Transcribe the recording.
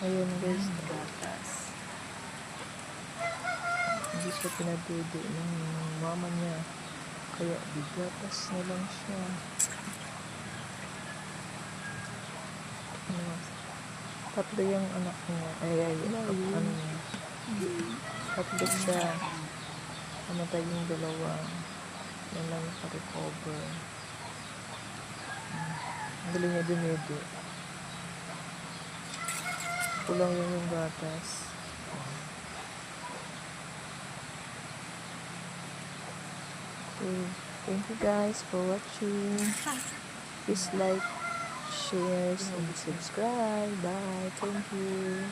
Ayun guys, gatas. Hindi siya pinadudo ng mama niya. Kaya bigatas na lang siya. Ano, tatlo yung anak niya. Ay, ay, ano niya. Tatlo siya. Namatay yung dalawa. Yan lang pa-recover. Ang galing niya dumido. yun yung gatas. Okay. Thank you guys for watching. Please like, share, and subscribe. Bye. Thank you.